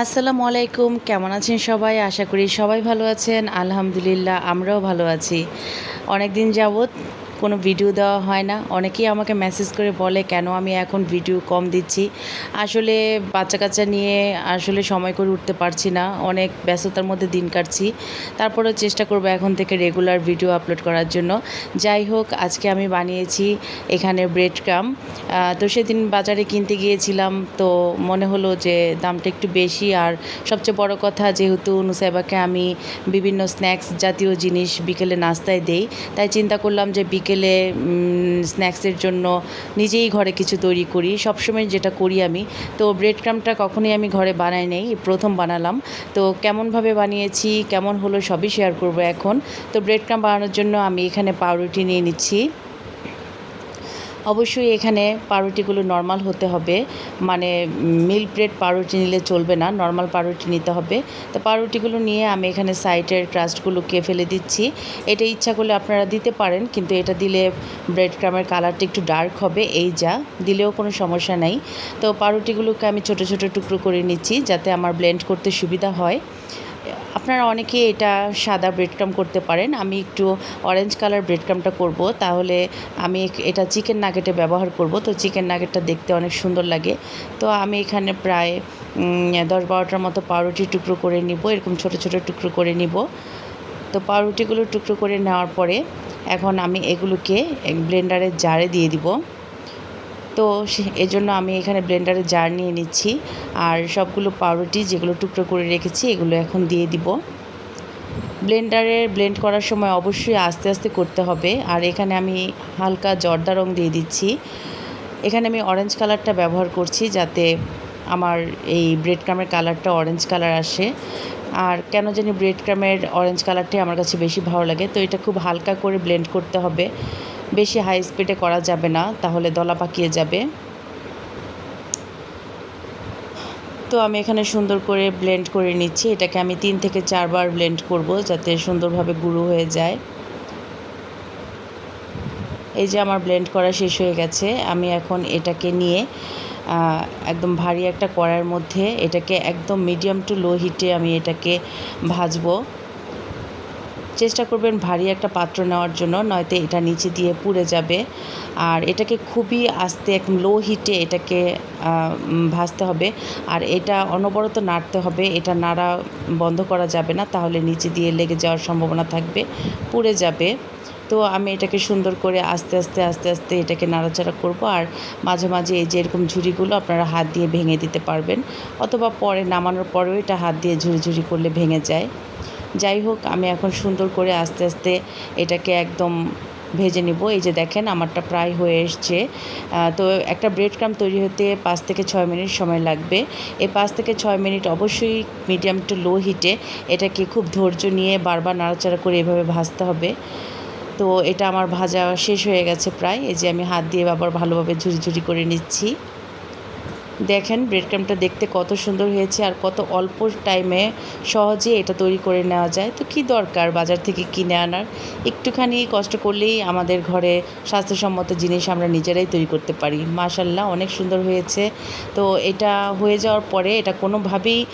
আসসালামু আলাইকুম, কেমন আছেন সবাই? আশা করি সবাই ভালো আছেন। আলহামদুলিল্লাহ, আমরাও ভালো আছি। অনেক দিন যাবৎ কোনো ভিডিও দেওয়া হয় না। অনেকেই আমাকে মেসেজ করে বলে, কেন আমি এখন ভিডিও কম দিচ্ছি? আসলে বাচ্চা কাচ্চা নিয়ে আসলে সময় করে উঠতে পারছি না। অনেক ব্যস্ততার মধ্যে দিন কাটছি। তারপরেও চেষ্টা করব এখন থেকে রেগুলার ভিডিও আপলোড করার জন্য। যাই হোক, আজকে আমি বানিয়েছি এখানে ব্রেড ক্রাম তো সেদিন বাজারে কিনতে গিয়েছিলাম। তো মনে হলো যে দামটা একটু বেশি। আর সবচেয়ে বড় কথা, যেহেতু নুসাইবাকে আমি বিভিন্ন স্ন্যাক্স জাতীয় জিনিস বিকেলে নাস্তায় দেই, তাই চিন্তা করলাম যে বিকেলে স্ন্যাক্সের জন্য নিজেই ঘরে কিছু তৈরি করি। সবসময় যেটা করি আমি। তো ব্রেড ক্রামটা কখনোই আমি ঘরে বানাই নেই, প্রথম বানালাম। তো কেমনভাবে বানিয়েছি, কেমন হলো সবই শেয়ার করব এখন। তো ব্রেড ক্রাম বানানোর জন্য আমি এখানে পাউরুটি নিয়ে নিচ্ছি। অবশ্যই এখানে পাউরুটিগুলো নর্মাল হতে হবে। মানে মিল ব্রেড পাউরুটি নিলে চলবে না নর্মাল পাউরুটি নিতে হবে। তো পাউরুটিগুলো নিয়ে আমি এখানে সাইডের ক্রাস্টগুলোকে ফেলে দিচ্ছি। এটা ইচ্ছা করলে আপনারা দিতে পারেন, কিন্তু এটা দিলে ব্রেড ক্রামের কালারটা একটু ডার্ক হবে, এই যা। দিলেও কোনো সমস্যা নেই। তো পাউরুটিগুলোকে আমি ছোট ছোট টুকরো করে নিচ্ছি, যাতে আমার ব্লেন্ড করতে সুবিধা হয়। আপনারা অনেকে এটা সাদা ব্রেড ক্রাম করতে পারেন। আমি একটু অরেঞ্জ কালার ব্রেড ক্রামটা করব, তাহলে আমি এটা চিকেন নাগেটে ব্যবহার করব। তো চিকেন নাগেটটা দেখতে অনেক সুন্দর লাগে। তো আমি এখানে প্রায় দশ বারোটার মতো পাউরুটি টুকরো করে নিব। এরকম ছোট ছোট টুকরো করে নিব। তো পাউরুটিগুলো টুকরো করে নেওয়ার পরে এখন আমি এগুলোকে ব্লেন্ডারের জারে দিয়ে দিব। তো এজন্য আমি এখানে ব্লেন্ডারে জার নিয়ে নিচ্ছি। আর সবগুলো পাউরুটি যেগুলো টুকরো করে রেখেছি, এগুলো এখন দিয়ে দিব। ব্লেন্ডারে ব্লেন্ড করার সময় অবশ্যই আস্তে আস্তে করতে হবে। আর এখানে আমি হালকা জর্দা রং দিয়ে দিচ্ছি। এখানে আমি অরেঞ্জ কালারটা ব্যবহার করছি যাতে আমার এই ব্রেড ক্রামের কালারটা অরেঞ্জ কালার আসে। আর কেন জানি ব্রেড ক্রামের অরেঞ্জ কালারটাই আমার কাছে বেশি ভালো লাগে, তো এটা খুব হালকা করে ব্লেন্ড করতে হবে। বেশি হাই স্পিডে করা যাবে না, তাহলে দলা পাকিয়ে যাবে। তো আমি এখানে সুন্দর করে ব্লেন্ড করে নিচ্ছি। এটাকে আমি তিন থেকে চারবার ব্লেন্ড করব যাতে সুন্দরভাবে গুঁড়ো হয়ে যায়। এই যে আমার ব্লেন্ড করা শেষ হয়ে গেছে। আমি এখন এটাকে নিয়ে একদম ভারী একটা কড়াইয়ের মধ্যে এটাকে একদম মিডিয়াম টু লো হিটে আমি এটাকে ভাজবো। চেষ্টা করবেন ভারী একটা পাত্র নেওয়ার জন্য, নয়তো এটা নিচে দিয়ে পুড়ে যাবে। আর এটাকে খুবই আস্তে একদম লো হিটে এটাকে ভাজতে হবে। আর এটা অনবরত নাড়তে হবে, এটা নাড়া বন্ধ করা যাবে না, তাহলে নিচে দিয়ে লেগে যাওয়ার সম্ভাবনা থাকবে, পুড়ে যাবে। তো আমি এটাকে সুন্দর করে আস্তে আস্তে আস্তে আস্তে এটাকে নাড়াচাড়া করব। আর মাঝে মাঝে এই যে এরকম ঝুড়িগুলো আপনারা হাত দিয়ে ভেঙে দিতে পারবেন, অথবা পরে নামানোর পরেও এটা হাত দিয়ে ঝুড়ি ঝুড়ি করলে ভেঙে যায়। যাই হোক, আমি এখন সুন্দর করে আস্তে আস্তে এটাকে একদম ভেজে নিব। এই যে দেখেন, আমারটা প্রায় হয়ে এসছে। তো একটা ব্রেড ক্রাম তৈরি হতে পাঁচ থেকে ছয় মিনিট সময় লাগবে। এই পাঁচ থেকে ছয় মিনিট অবশ্যই মিডিয়াম টু লো হিটে এটাকে খুব ধৈর্য নিয়ে বারবার নাড়াচাড়া করে এভাবে ভাজতে হবে। তো এটা আমার ভাজা শেষ হয়ে গেছে প্রায়। এই যে আমি হাত দিয়ে আবার ভালোভাবে ঝুড়ি ঝুড়ি করে নিচ্ছি। দেখেন ব্রেড ক্রামটা দেখতে কত সুন্দর হয়েছে আর কত অল্প টাইমে সহজে এটা তৈরি করে নেওয়া যায়। তো কি দরকার বাজার থেকে কিনে আনার? একটুখানি কষ্ট করলেই আমাদের ঘরে স্বাস্থ্যসম্মত জিনিস আমরা নিজেরাই তৈরি করতে পারি। মাশাল্লাহ অনেক সুন্দর হয়েছে। তো এটা হয়ে যাওয়ার পরে এটা কোনোভাবেই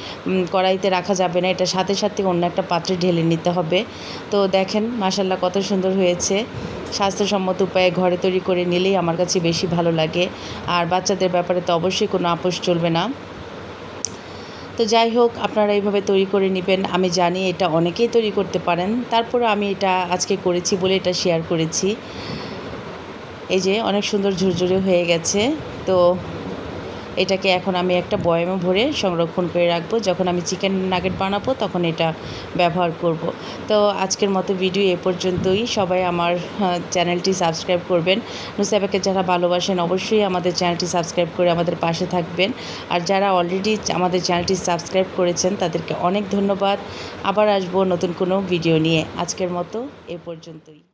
কড়াইতে রাখা যাবে না। এটা সাথে সাথে অন্য একটা পাত্রে ঢেলে নিতে হবে। তো দেখেন মাশাল্লাহ কত সুন্দর হয়েছে। স্বাস্থ্যসম্মত উপায়ে ঘরে তৈরি করে নিলেই আমার কাছে বেশি ভালো লাগে। আর বাচ্চাদের ব্যাপারে তো অবশ্যই কোনো আপোষ চলবে না। তো যাই হোক, আপনারা এইভাবে তৈরি করে নেবেন। আমি জানি এটা অনেকেই তৈরি করতে পারেন। তারপরে আমি এটা আজকে করেছি বলে এটা শেয়ার করেছি। এই যে অনেক সুন্দর ঝুরঝুরে হয়ে গেছে। তো এটাকে এখন আমি একটা বয়ামে ভরে সংরক্ষণ করে রাখব। যখন আমি চিকেন নাগেট বানাবো, তখন এটা ব্যবহার করব। তো আজকের মতো ভিডিও এ পর্যন্তই। সবাই আমার চ্যানেলটি সাবস্ক্রাইব করবেন। নুসাইবাকে যারা ভালোবাসেন, অবশ্যই আমাদের চ্যানেলটি সাবস্ক্রাইব করে আমাদের পাশে থাকবেন। আর যারা অলরেডি আমাদের চ্যানেলটি সাবস্ক্রাইব করেছেন, তাদেরকে অনেক ধন্যবাদ। আবার আসব নতুন কোনো ভিডিও নিয়ে। আজকের মতো এ পর্যন্তই।